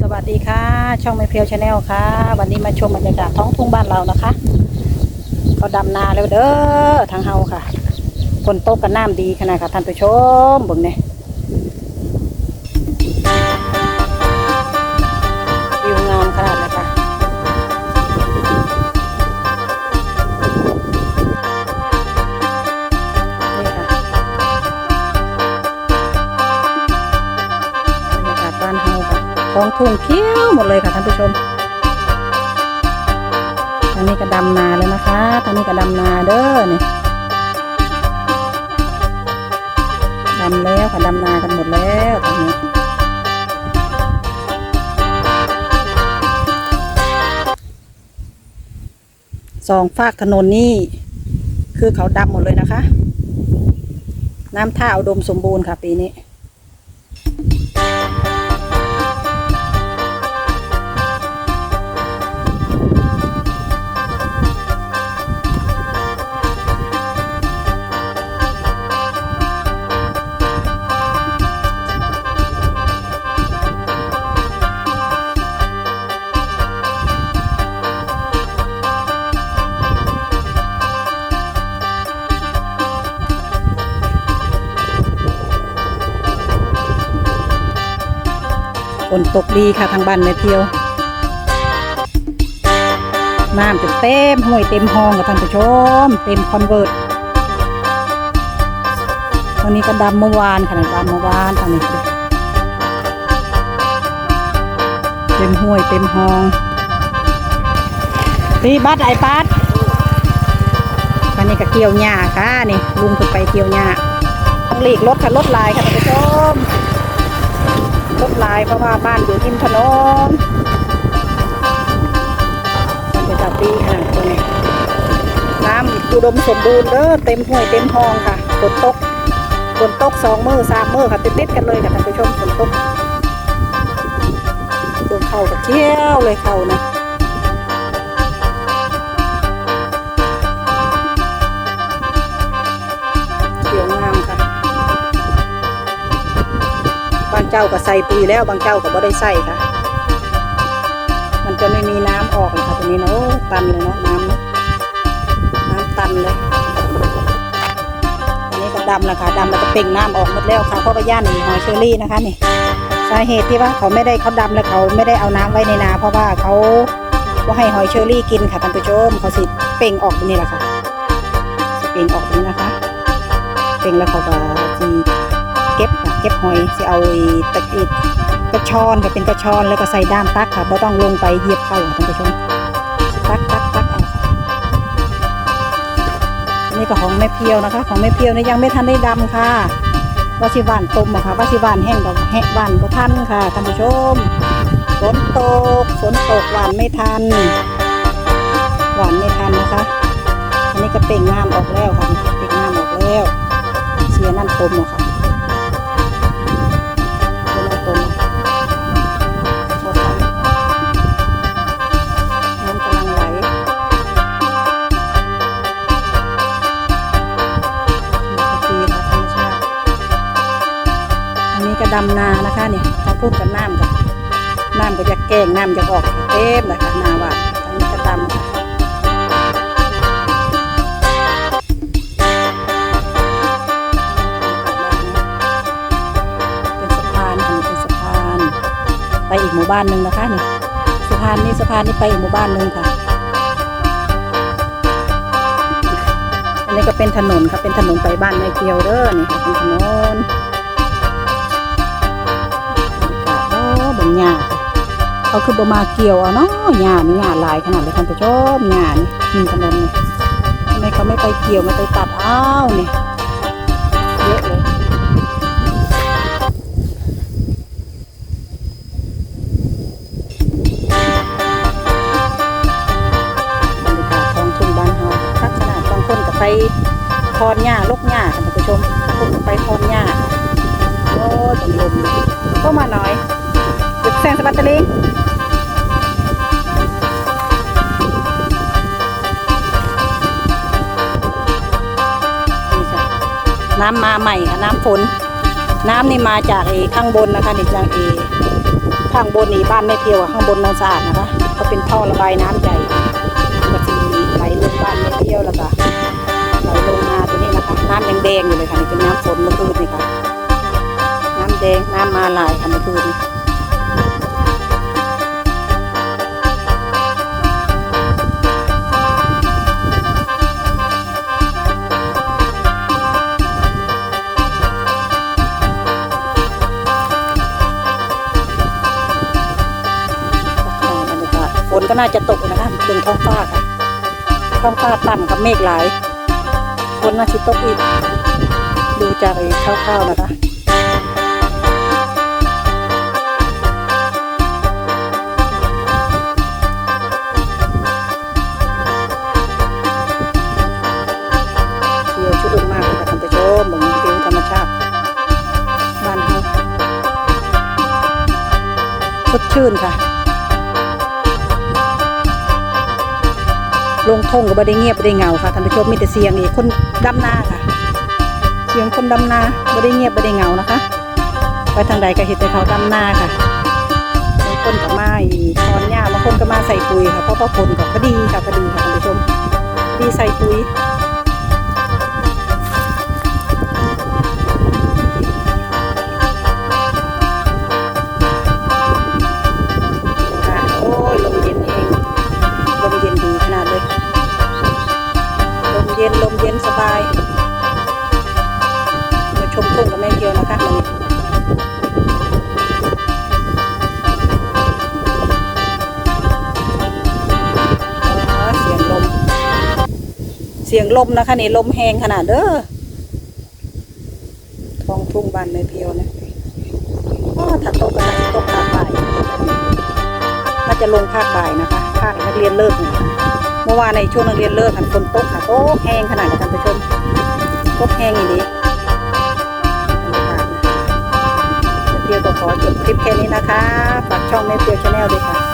สวัสดีค่ะ ช่องไม่เพียวชาแนลค่ะ วันนี้มาชมบรรยากาศท้องทุ่งบ้านเรานะคะเขาดำนาแล้วเด้อทางเฮาค่ะฝนตกกันน้ำดีขนาดค่ะท่านผู้ชมบุ๋งเนี่ย ท้องทุ่งเขียวหมดเลยค่ะท่านผู้ชมทางนี้ก็ดำนาแล้วนะคะทางนี้ก็ดำนาเด้อนี่ดำแล้วค่ะดำนากันหมดแล้วตรงนี้สองฝากถนนนี่คือเขาดำหมดเลยนะคะ น้ำท่าอุดมสมบูรณ์ค่ะปีนี้ ฝนตกดีค่ะทางบ้านแม่เพียวน้ำจะเต็มห้วยเต็มห้องกับท่านผู้ชม เต็มคอนเวิร์ตตอนนี้ก็ดำเมื่อวานค่ะดำเมื่อวานตอนนี้เต็มห้วยเต็มห้องตีบัดไอปัดตอนนี้ก็เกี่ยวหญ้าค่ะนี่ลุงขึ้นไปเกี่ยวหญ้าต้องหลีกรถค่ะรถลายค่ะท่านผู้ชม รถลายเพราะว่าบ้านอยู่ริมถนนเป็นจะจับดีค่ะตัวนี้น้ำอุดมสมบูรณ์เด้อเต็มห้วยเต็มห้องค่ะฝนตกฝนตกสองมือสามมือค่ะติดติดกันเลยค่ะท่านผู้ชมฝนตกดนเข่ากับเที่ยวเลยเข่านะ จ้าก็ใส่ปุ๋ยแล้วบางเจ้าก็บ่ได้ใส่ค่ะ มันจะไม่มีน้ำออกเลยค่ะตรงนี้เนาะตันเลยเนาะน้ำน้ำตันเลยอันนี้ก็ดำแล้วค่ะดำแล้วก็เป่งน้ำออกหมดแล้วค่ะเพราะว่าย่านหอยเชอรี่นะคะนี่สาเหตุที่ว่าเขาไม่ได้เขาดำแล้วเขาไม่ได้เอาน้ำไว้ในนา เพราะว่าเขาว่าให้หอยเชอรี่กินค่ะท่านผู้ชมเขาสิเป่งออกแบบนี่แหละค่ะสิเป่งออกแบบนี้นะคะ เป่งแล้วเขาก็สิเก็บค่ะเก็บหอยสิเอาตะกีดกระชอนก็เป็นกระชอนแล้วก็ใส่ด้ามตักค่ะไม่ต้องลงไปเหยียบเข้าค่ะท่านผู้ชมตักตักตักเอาค่ะนี่ก็ของแม่เพียวนะคะ ของแม่เพียวนี่ยังไม่ทันได้ดำค่ะวาสิหวานต้มอะค่ะวาสิหวานแห้งกับแห้งหวานบ่ทันค่ะท่านผู้ชมฝนตกฝนตกหวานไม่ทัน หวานไม่ทันนะคะ อันนี้ก็เป่งงามออกแล้วค่ะเป่งงามออกแล้วเสียนั่นต้มอะค่ะำนานะคะเนี่ยเขาพูดกันน้ำกันน้ำก็จะแกล้งน้ำจะออกเต็มเลยค่ะนาว่าอันนี้ก็ดำค่ะเป็นสะพานค่ะเป็นสะพานไปอีกหมู่บ้านหนึ่งนะคะนี่สะพานนี้สะพานนี้ไปอีกหมู่บ้านหนึ่งค่ะ อันนี้ก็เป็นถนนค่ะเป็นถนนไปบ้านในเกียวเด้อนี่ค่ะเป็นถนน เขาคือบ่มาเกี่ยวเอาเนาะหญ้านี่หญ้าลายขนาดเลยท่านผู้ชมหญ้านี่ริมถนนนี่ทำไมเขาไม่ไปเกี่ยวไม่ไปตัดอ้าวนี่เยอะเลยบรรยากาศทองถุงบานเฮาทักขนาดบางคนไปทอนหญ้าลกหญ้าค่ะท่านผู้ชมคนก็ไปทอนหญ้าโอ้ยลมก็มาหน่อยหยุดแซงสะบัดตะลิง น้ำมาใหม่ค่ะน้ำฝน น้ำนี่มาจากไอ้ข้างบนนะคะนี่จากเอข้างบนนี่บ้านไม่เพียวข้างบนโนนสะอาดนะคะก็เป็นท่อระบายน้ำใหญ่ก็จะไหลลงบ้านไม่เพียวแล้วก็ไหลลงมาตัวนี้นะคะน้ำแดงๆอยู่เลยค่ะนี่เป็นน้ำฝนเมื่อคืนนี่ค่ะน้ำแดงน้ำมาหลายค่ะเมื่อคืนนี้ ก็น่าจะตกนะคะเบิ่งท้องฟ้าค่ะท้องฟ้าต่ำกับเมฆหลายฝนน่าจะตกอีก ดูจากไอ้คร่าวๆนะคะเที่ยวชุดมากเลยค่ะท่านผู้ชมเหมือนวิวธรรมชาติบานเฮาสดชื่นค่ะ ลงทงก็บ่ได้เงียบบ่ได้เงาค่ะท่านผู้ชมมีแต่เสียงนี่คนดำนาค่ะ เสียงคนดำนาบ่ได้เงียบบ่ได้เงานะคะ ไปทางใดก็เห็นแต่เขาดำนาค่ะบางคนก็มาอีถอนหญ้าบางคนก็มาใส่ปุ๋ยค่ะเพราะว่าผลก็พอดีค่ะพอดีค่ะท่านผู้ชมดีใส่ปุ๋ย นาดเลย ลมเย็นลมเย็นสบายมาชมทุ่งกับแม่เกียวนะคะวันนี้เสียงลมเสียงลมนะคะนี่ลมแหงขนาดเด้อท้องทุ่งบานแม่เพียวนะถ้าตกก็จะตกตามบ่ายน่าจะลงภาคบ่ายนะคะ ภาคนักเรียนเลิกเนี่ยค่ะ เมื่อวานในช่วงนักเรียนเลิกค่ะฝนตกค่ะตกแห้งขนาดกับท่านผู้ชมตกแห้งอย่างนี้เพียวก็ขอจบคลิปแค่นี้นะคะฝากช่องแม่เพียวชาแนลด้วยค่ะ